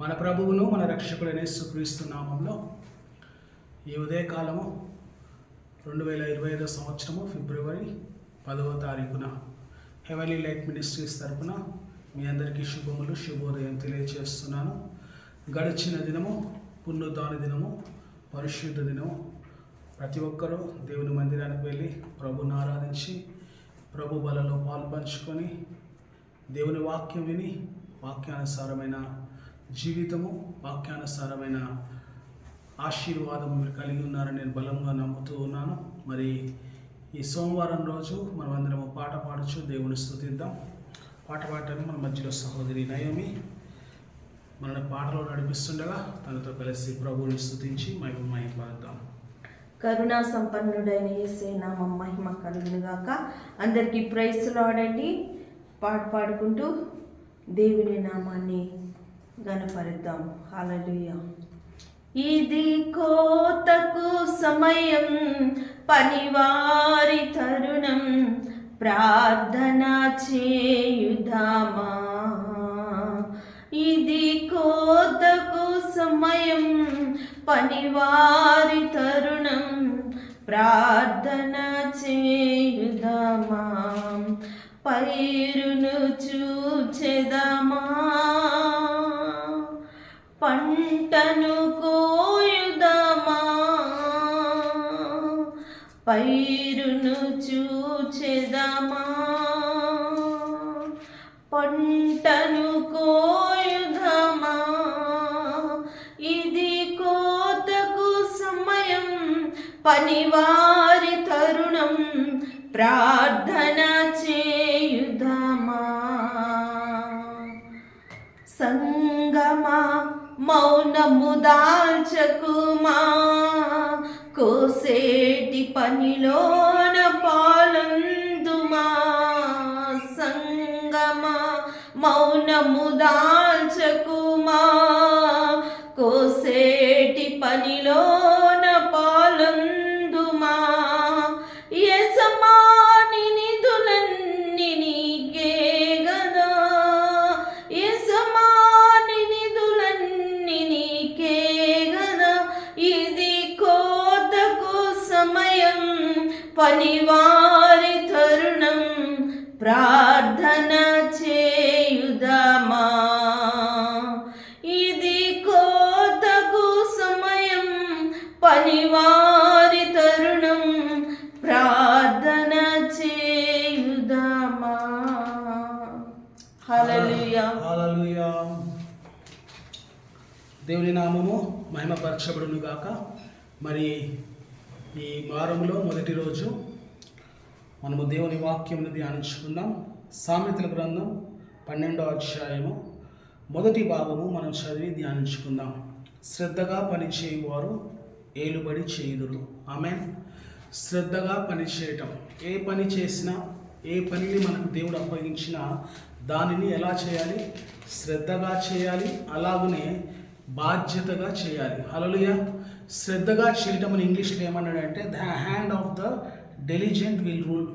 మన ప్రభువును మన రక్షకుడైన యేసుక్రీస్తు నామంలో ఈ ఉదయకాలము రెండు వేల ఇరవై ఐదో సంవత్సరము ఫిబ్రవరి పదవ తారీఖున హెవెలీ లైట్ మినిస్ట్రీస్ తరపున మీ అందరికీ శుభములు శుభోదయం తెలియజేస్తున్నాను గడిచిన దినము పునరుద్ధాన దినము పరిశుద్ధ దినము. ప్రతి ఒక్కరూ దేవుని మందిరానికి వెళ్ళి ప్రభుని ఆరాధించి ప్రభు బలలో పాల్పంచుకొని దేవుని వాక్యం విని వాక్యానుసారమైన జీవితము వాక్యానుసారమైన ఆశీర్వాదం మీరు కలిగి ఉన్నారని నేను బలంగా నమ్ముతూ ఉన్నాను. మరి ఈ సోమవారం రోజు మనం అందరం పాట పాడచ్చు దేవుని స్థుతిద్దాం పాట పాడటానికి మన మధ్యలో సహోదరి నయోమి మన పాటలో నడిపిస్తుండగా తనతో కలిసి ప్రభువుని స్థుతించి మహిమ మహిమపడదాం కరుణా సంపన్నుడైన ఏసే నామం మహిమ కలుగును అందరికీ ప్రైస్లు ఆడండి పాట పాడుకుంటూ దేవుని నామాన్ని గనపరిద్దాం హాలూయ ఇది కోతకు సమయం పనివారి తరుణం ప్రార్థన చేయుదామా? ఇది కోతకు సమయం పనివారి తరుణం ప్రార్థన చేయుదామా? పైరును చూచెదమా? పంటను ఇది కోతకు సమయం పనివారి తరుణం ప్రార్థన చేయుదమా? సంగమా మౌనము దాల్చకుమా? కోసేటి పనిలోన పాలందుమా? మౌనము దాల్చకుమా. కోసేటి పనిలో మహిమపరచబడును గాక మరి ఈ వారంలో మొదటి రోజు మనము దేవుని వాక్యమును ధ్యానించుకుందాం. సామెతల గ్రంథం పన్నెండో అధ్యాయము మొదటి భాగము మనం చదివి ధ్యానించుకుందాం. శ్రద్ధగా పనిచేయువారు ఏలుబడి చేయుదురు. ఆమె శ్రద్ధగా పని చేయటం ఏ పని చేసినా ఏ పనిని మనకు దేవుడు అప్పగించినా దానిని ఎలా చేయాలి? శ్రద్ధగా చేయాలి. అలాగనే బాధ్యతగా చేయాలి. హలోలియ శ్రద్ధగా చేయటం అని ఇంగ్లీష్లో ఏమన్నాడంటే the hand of the diligent will rule.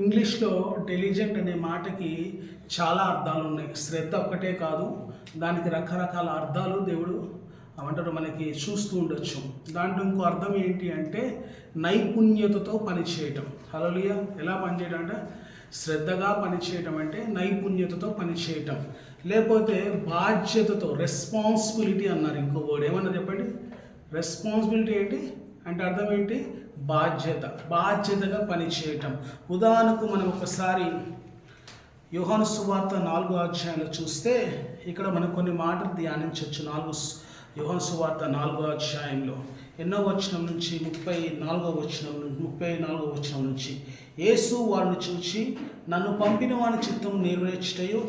ఇంగ్లీష్లో డెలిజెంట్ అనే మాటకి చాలా అర్థాలు ఉన్నాయి. శ్రద్ధ ఒక్కటే కాదు దానికి రకరకాల అర్థాలు దేవుడు అవంటారు మనకి చూస్తూ ఉండొచ్చు. దాంట్లో ఇంకో అర్థం ఏంటి అంటే నైపుణ్యతతో పనిచేయటం హలోలియ ఎలా పనిచేయడం అంటే శ్రద్ధగా పనిచేయటం అంటే నైపుణ్యతతో పనిచేయటం లేకపోతే బాధ్యతతో రెస్పాన్సిబిలిటీ అన్నారు ఇంకో వర్డ్ ఏమన్నా చెప్పండి? రెస్పాన్సిబిలిటీ ఏంటి? అంటే అర్థం ఏంటి? బాధ్యత. బాధ్యతగా పనిచేయటం ఉదాహరణకు మనం ఒకసారి యుహాను సువార్త నాలుగో అధ్యాయంలో చూస్తే ఇక్కడ మనం కొన్ని మాటలు ధ్యానించవచ్చు. నాలుగు యుహాను సువార్త నాలుగో అధ్యాయంలో. ఎన్నో వచనం నుంచి ముప్పై నాలుగో వచనం ముప్పై నాలుగో వచనం నుంచి. యేసు వారిని చూచి నన్ను పంపిన వాని చిత్తం నెరవేర్చుటయు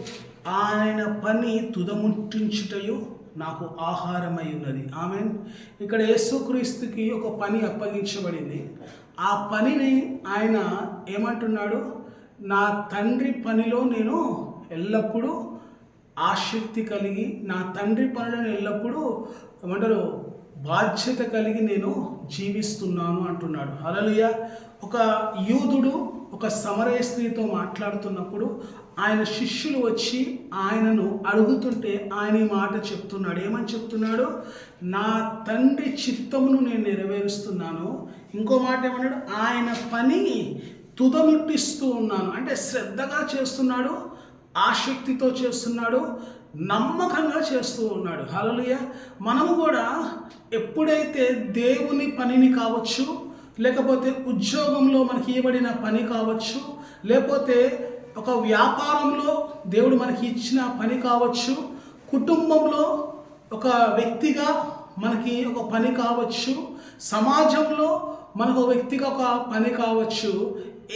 ఆయన పని తుదముట్టించుటయు నాకు ఆహారమై ఉన్నది. ఆమె ఇక్కడ యేసుక్రీస్తుకి ఒక పని అప్పగించబడింది. ఆ పనిని ఆయన ఏమంటున్నాడు? నా తండ్రి పనిలో నేను ఎల్లప్పుడూ ఆసక్తి కలిగి నా తండ్రి పనులను ఎల్లప్పుడూ ఏమంటారు? బాధ్యత కలిగి నేను జీవిస్తున్నాను అంటున్నాడు. అలలుయ ఒక యూదుడు ఒక సమరయ స్త్రీతో మాట్లాడుతున్నప్పుడు ఆయన శిష్యులు వచ్చి ఆయనను అడుగుతుంటే ఆయన ఈ మాట చెప్తున్నాడు. ఏమని చెప్తున్నాడు? నా తండ్రి చిత్తమును నేను నెరవేరుస్తున్నాను. ఇంకో మాట ఏమన్నాడు? ఆయన పని తుదముట్టిస్తూ ఉన్నాను. అంటే శ్రద్ధగా చేస్తున్నాడు ఆసక్తితో చేస్తున్నాడు నమ్మకంగా చేస్తూ ఉన్నాడు. హలలుయ మనము కూడా ఎప్పుడైతే దేవుని పనిని కావచ్చు లేకపోతే ఉద్యోగంలో మనకి ఇవ్వబడిన పని కావచ్చు లేకపోతే ఒక వ్యాపారంలో దేవుడు మనకి ఇచ్చిన పని కావచ్చు కుటుంబంలో ఒక వ్యక్తిగా మనకి ఒక పని కావచ్చు సమాజంలో మనకు ఒక వ్యక్తిగా ఒక పని కావచ్చు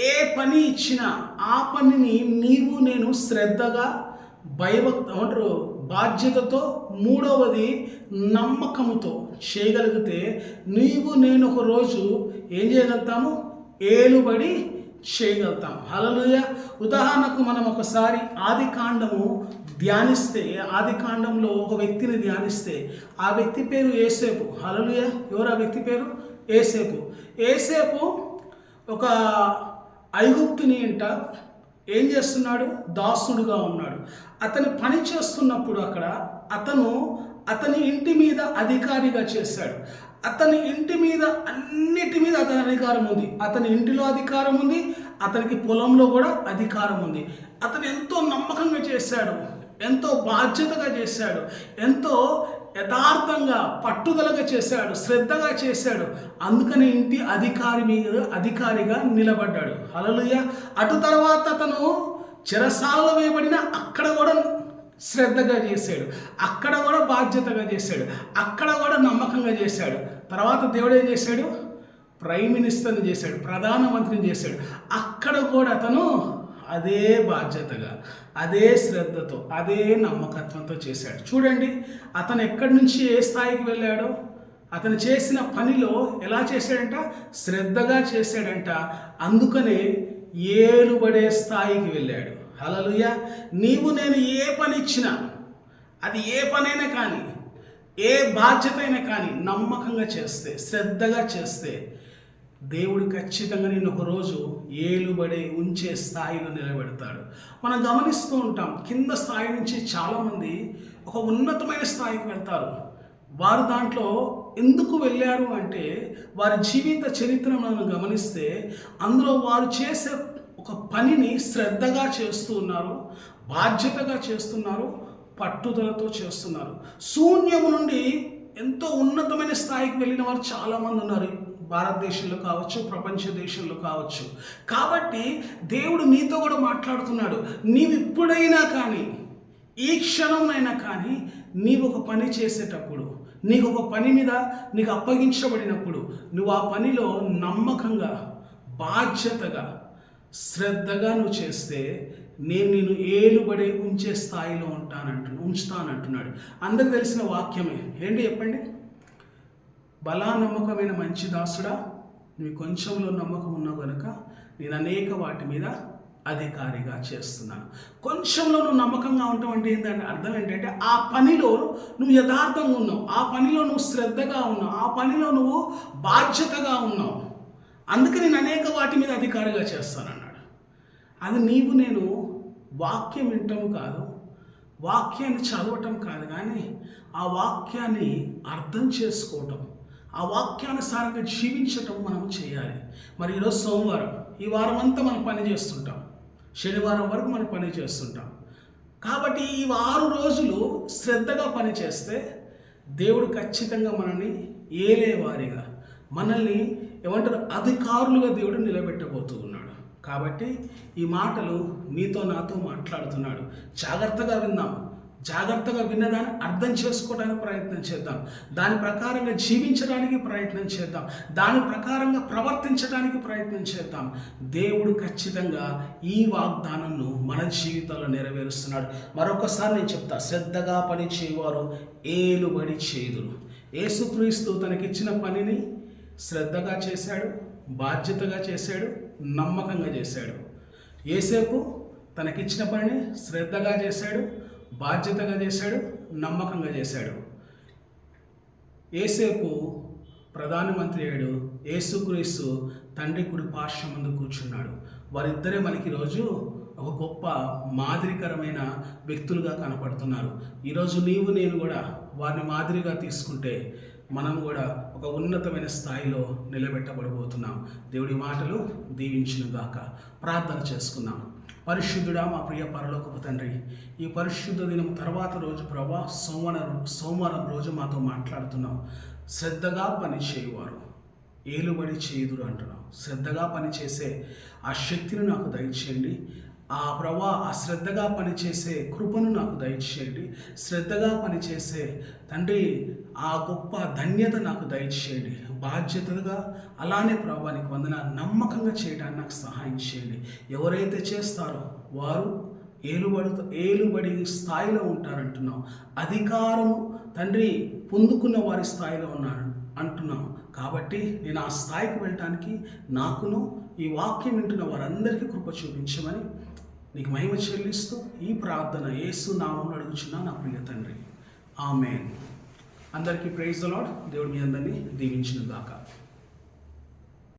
ఏ పని ఇచ్చినా ఆ పనిని నీవు నేను శ్రద్ధగా భయభక్త అంటారు బాధ్యతతో మూడవది నమ్మకముతో చేయగలిగితే నీవు నేను ఒక రోజు ఏం చేయగలుగుతాము? ఏలుబడి చేయగలుగుతాం. హలలుయ ఉదాహరణకు మనం ఒకసారి ఆది కాండము ధ్యానిస్తే ఆది కాండంలో ఒక వ్యక్తిని ధ్యానిస్తే ఆ వ్యక్తి పేరు ఏసేపు హలలుయ ఎవరు ఆ వ్యక్తి పేరు? ఏసేపు ఏసేపు ఒక ఐగుప్తుని ఇంట ఏం చేస్తున్నాడు? దాసుడుగా ఉన్నాడు. అతను పని చేస్తున్నప్పుడు అక్కడ అతను అతని ఇంటి మీద అధికారిగా చేశాడు. అతని ఇంటి మీద అన్నిటి మీద అతని అధికారం ఉంది. అతని ఇంటిలో అధికారం ఉంది అతనికి పొలంలో కూడా అధికారం ఉంది. అతను ఎంతో నమ్మకంగా చేశాడు ఎంతో బాధ్యతగా చేశాడు ఎంతో యథార్థంగా పట్టుదలగా చేశాడు శ్రద్ధగా చేశాడు. అందుకని ఇంటి అధికారి మీద అధికారిగా నిలబడ్డాడు. హలలుయ అటు తర్వాత అతను చెరసాలలో వేయబడిన అక్కడ కూడా శ్రద్ధగా చేశాడు. అక్కడ కూడా బాధ్యతగా చేశాడు. అక్కడ కూడా నమ్మకంగా చేశాడు. తర్వాత దేవుడు ఏం చేశాడు? ప్రైమ్ మినిస్టర్ని చేశాడు. ప్రధానమంత్రిని చేశాడు. అక్కడ కూడా అతను అదే బాధ్యతగా అదే శ్రద్ధతో అదే నమ్మకత్వంతో చేశాడు. చూడండి అతను ఎక్కడి నుంచి ఏ స్థాయికి వెళ్ళాడో? అతను చేసిన పనిలో ఎలా చేశాడంట? శ్రద్ధగా చేశాడంట. అందుకనే ఏలుబడే స్థాయికి వెళ్ళాడు. హలలుయ నీవు నేను ఏ పని ఇచ్చినా అది ఏ పనైనా కానీ ఏ బాధ్యత అయినా కానీ నమ్మకంగా చేస్తే శ్రద్ధగా చేస్తే దేవుడు ఖచ్చితంగా నేను ఒకరోజు ఏలుబడి ఉంచే స్థాయిలో నిలబెడతాడు. మనం గమనిస్తూ ఉంటాం కింద స్థాయి నుంచి చాలామంది ఒక ఉన్నతమైన స్థాయికి వెళ్తారు. వారు దాంట్లో ఎందుకు వెళ్ళారు అంటే వారి జీవిత చరిత్ర మనం గమనిస్తే అందులో వారు చేసే ఒక పనిని శ్రద్ధగా చేస్తూ ఉన్నారు బాధ్యతగా చేస్తున్నారు పట్టుదలతో చేస్తున్నారు. శూన్యము నుండి ఎంతో ఉన్నతమైన స్థాయికి వెళ్ళిన వారు చాలామంది ఉన్నారు. భారతదేశంలో కావచ్చు ప్రపంచ దేశంలో కావచ్చు. కాబట్టి దేవుడు నీతో కూడా మాట్లాడుతున్నాడు. నీవు ఇప్పుడైనా కానీ ఈ క్షణంనైనా కానీ నీవు ఒక పని చేసేటప్పుడు నీకు ఒక పని మీద నీకు అప్పగించబడినప్పుడు నువ్వు ఆ పనిలో నమ్మకంగా బాధ్యతగా శ్రద్ధగా నువ్వు చేస్తే నేను నేను ఏలుబడి ఉంచే స్థాయిలో ఉంటానంటు ఉంచుతానంటున్నాడు. అందరికి తెలిసిన వాక్యమే. ఏంటి చెప్పండి? బలా నమ్మకమైన మంచి దాసుడా నీ కొంచెంలో నమ్మకం ఉన్నావు కనుక నేను అనేక వాటి మీద అధికారిగా చేస్తున్నాను. కొంచెంలో నువ్వు నమ్మకంగా ఉంటావు అంటే ఏంటంటే అర్థం ఏంటంటే ఆ పనిలో నువ్వు యథార్థంగా ఉన్నావు. ఆ పనిలో నువ్వు శ్రద్ధగా ఉన్నావు. ఆ పనిలో నువ్వు బాధ్యతగా ఉన్నావు. అందుకే నేను అనేక వాటి మీద అధికారిగా చేస్తాను అది నీవు నేను వాక్యం వింటం కాదు వాక్యాన్ని చదవటం కాదు కానీ ఆ వాక్యాన్ని అర్థం చేసుకోవటం ఆ వాక్యానుసారంగా జీవించటం మనం చేయాలి. మరి ఈరోజు సోమవారం ఈ వారం అంతా మనం పని చేస్తుంటాం. శనివారం వరకు మనం పని చేస్తుంటాం. కాబట్టి ఈ ఆరు రోజులు శ్రద్ధగా పని చేస్తే దేవుడు ఖచ్చితంగా మనల్ని ఏలేవారిగా మనల్ని ఏమంటారు అధికారులుగా దేవుడు నిలబెట్టబోతూ ఉన్నాడు. కాబట్టి ఈ మాటలు నీతో నాతో మాట్లాడుతున్నాడు. జాగ్రత్తగా విందాం. జాగ్రత్తగా విన్నదాన్ని అర్థం చేసుకోవడానికి ప్రయత్నం చేద్దాం. దాని ప్రకారంగా జీవించడానికి ప్రయత్నం చేద్దాం. దాని ప్రకారంగా ప్రవర్తించడానికి ప్రయత్నం చేద్దాం. దేవుడు ఖచ్చితంగా ఈ వాగ్దానంను మన జీవితంలో నెరవేరుస్తున్నాడు. మరొకసారి నేను చెప్తా శ్రద్ధగా పని చేయవారు ఏలుబడి చేదురు. యేసుక్రీస్తు తనకిచ్చిన పనిని శ్రద్ధగా చేశాడు బాధ్యతగా చేశాడు నమ్మకంగా చేశాడు. ఏసేపు తనకిచ్చిన పనిని శ్రద్ధగా చేశాడు బాధ్యతగా చేశాడు నమ్మకంగా చేశాడు. ఏసేపు ప్రధానమంత్రి అయ్యాడు. ఏసుక్రీస్తు తండ్రి కుడి పార్శ్వం ముందు కూర్చున్నాడు. వారిద్దరే మనకి ఈరోజు ఒక గొప్ప మాదిరికరమైన వ్యక్తులుగా కనపడుతున్నారు. ఈరోజు నీవు నేను కూడా వారిని మాదిరిగా తీసుకుంటే మనం కూడా ఒక ఉన్నతమైన స్థాయిలో నిలబెట్టబడబోతున్నాం. దేవుడి మాటలు దీవించును గాక. ప్రార్థన చేసుకుందాం. పరిశుద్ధుడా మా ప్రియ పరలోకపు తండ్రి ఈ పరిశుద్ధ దినం తర్వాత రోజు ప్రభా సోమవారం సోమవారం రోజు మాతో మాట్లాడుతున్నాం శ్రద్ధగా పనిచేయువారు ఏలుబడి చేయుదురు అంటున్నాం శ్రద్ధగా పనిచేసే ఆ శక్తిని నాకు దయచేయండి. ఆ ప్రభా ఆ శ్రద్ధగా పనిచేసే కృపను నాకు దయచేయండి. శ్రద్ధగా పనిచేసే తండ్రి ఆ గొప్ప ధన్యత నాకు దయచేయండి. బాధ్యతగా అలానే ప్రభానికి వందన నమ్మకంగా చేయడానికి నాకు సహాయం చేయండి. ఎవరైతే చేస్తారో వారు ఏలుబడి ఏలుబడి స్థాయిలో ఉంటారంటున్నాం. అధికారము తండ్రి పొందుకున్న వారి స్థాయిలో ఉన్నారు అంటున్నాం. కాబట్టి నేను ఆ స్థాయికి వెళ్ళటానికి నాకును ఈ వాక్యం వింటున్న వారందరికీ కృప చూపించమని నీకు మహిమ చెల్లిస్తూ ఈ ప్రార్థన యేసు నామం అడుగుచున్నా నా ప్రియ తండ్రి. ఆమెన్. అందరికీ ప్రైజ్ లాడ్ దేవుడు మీ అందరినీ దీవించిన దాకా